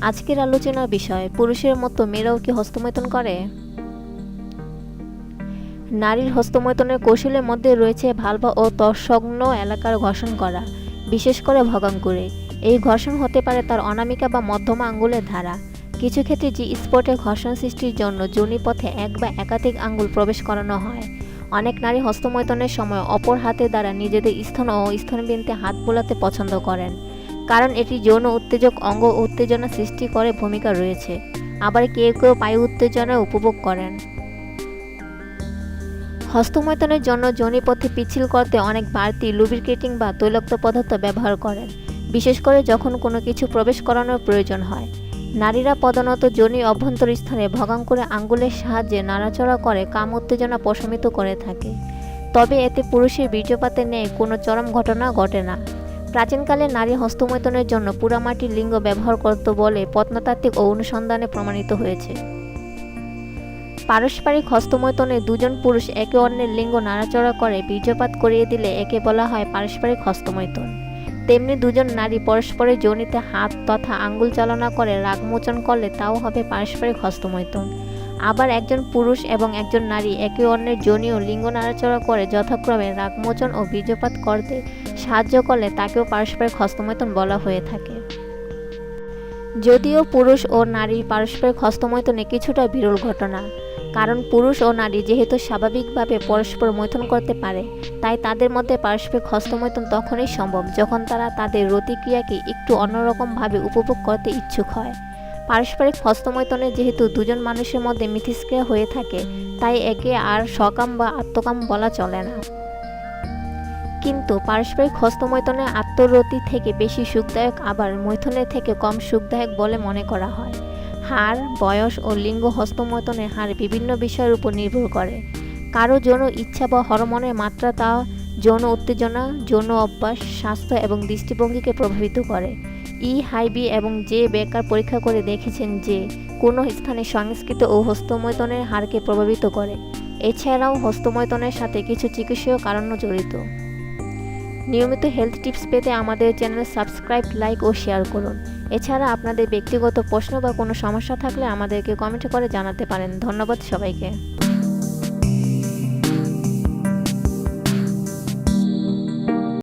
আজকের আলোচনার বিষয়, পুরুষের মতো মেয়েরাও কি হস্তমৈথুন করে? নারীর হস্তমৈথুনের কৌশলের মধ্যে রয়েছে ভালভা ও তৎসংলগ্ন এলাকার ঘর্ষণ করা, বিশেষ করে ভগাঙ্কুরে। এই ঘর্ষণ হতে পারে তার অনামিকা বা মধ্যমা আঙ্গুলের ধারা। কিছু ক্ষেত্রে জি স্পটে ঘর্ষণ সৃষ্টির জন্য যোনিপথে এক বা একাধিক আঙ্গুল প্রবেশ করানো হয়। অনেক নারী হস্তমৈথুনের সময় অপর হাতের দ্বারা নিজেদের স্থান ও স্তনবিন্দুতে হাত বোলাতে পছন্দ করেন। কারণ এটি যৌন উত্তেজক অঙ্গ উত্তেজনা সৃষ্টি করে ভূমিকা রয়েছে। আবার কেউ কেউ পায়ু উত্তেজনা উপভোগ করেন। হস্তমৈথুনের জন্য যোনিপথে পিছিল করতে অনেক বাড়তি লুব্রিকেটিং বা তৈলাক্ত পদার্থ ব্যবহার করেন, বিশেষ করে যখন কোনো কিছু প্রবেশ করানোর প্রয়োজন হয়। নারীরা প্রধানত যোনি অভ্যন্তর স্থানে ভগাঙ্কুরে আঙ্গুলের সাহায্যে নাড়াচড়া করে কাম উত্তেজনা প্রশমিত করে থাকে। তবে এতে পুরুষের বীর্যপাতের ন্যায় কোনো চরম ঘটনা ঘটে না। প্রাচীনকালে নারী হস্তমৈথুনের জন্য পুরামাটির লিঙ্গ ব্যবহার করত বলে প্রত্নতাত্ত্বিক ও অনুসন্ধানে প্রমাণিত হয়েছে। পারস্পরিক হস্তমৈথুনে দুজন পুরুষ একে অন্যের লিঙ্গ নাড়াচড়া করে বীর্যপাত করিয়ে দিলে একে বলা হয় পারস্পরিক হস্তমৈথুন। তেমনি দুজন নারী পরস্পরের যোনিতে হাত তথা আঙ্গুল চালনা করে রাগমোচন করলে তাও হবে পারস্পরিক হস্তমৈথুন। আবার একজন পুরুষ এবং একজন নারী একে অন্যের ও লিঙ্গ নাড়াচড়া করে যথাক্রমে রাগমোচন ও বীর্যপাত করতে সাহায্য করলে তাকেও পারস্পরিক হস্তমৈথুন বলা হয়ে থাকে। যদিও পুরুষ ও নারীর পারস্পরিক হস্তমৈথুনে কিছুটা বিরল ঘটনা, কারণ পুরুষ ও নারী যেহেতু স্বাভাবিকভাবে পরস্পর মৈথুন করতে পারে, তাই তাদের মধ্যে পারস্পরিক হস্তমৈথুন তখনই সম্ভব যখন তারা তাদের রতিক্রিয়াকে একটু অন্যরকমভাবে উপভোগ করতে ইচ্ছুক হয়। পারস্পরিক হস্তমৈথুনে যেহেতু দুজন মানুষের মধ্যে মিথস্ক্রিয়া হয়ে থাকে, তাই একে আর সকাম বা আত্মকাম বলা চলে না। কিন্তু পারস্পরিক হস্তমৈথুনে আত্মরতি থেকে বেশি সুখদায়ক, আবার মৈথনের থেকে কম সুখদায়ক বলে মনে করা হয়। হার, বয়স ও লিঙ্গ হস্তমৈথুনের হার বিভিন্ন বিষয়ের উপর নির্ভর করে। কারও যৌন ইচ্ছা বা হরমোনের মাত্রা তা যৌন উত্তেজনা, যৌন অভ্যাস, স্বাস্থ্য এবং দৃষ্টিভঙ্গিকে প্রভাবিত করে। ই হাইবি এবং জে বেকার পরীক্ষা করে দেখেছেন যে, কোনো স্থানে সংস্কৃত ও হস্তমৈথুনের হারকে প্রভাবিত করে। এছাড়াও হস্তমৈথুনের সাথে কিছু চিকিৎসীয় কারণও জড়িত। নিয়মিত হেলথ টিপস পেতে আমাদের চ্যানেল সাবস্ক্রাইব লাইক ও শেয়ার করুন। এছাড়া আপনাদের ব্যক্তিগত প্রশ্ন বা কোনো সমস্যা থাকলে আমাদেরকে কমেন্ট করে জানাতে পারেন। ধন্যবাদ সবাইকে।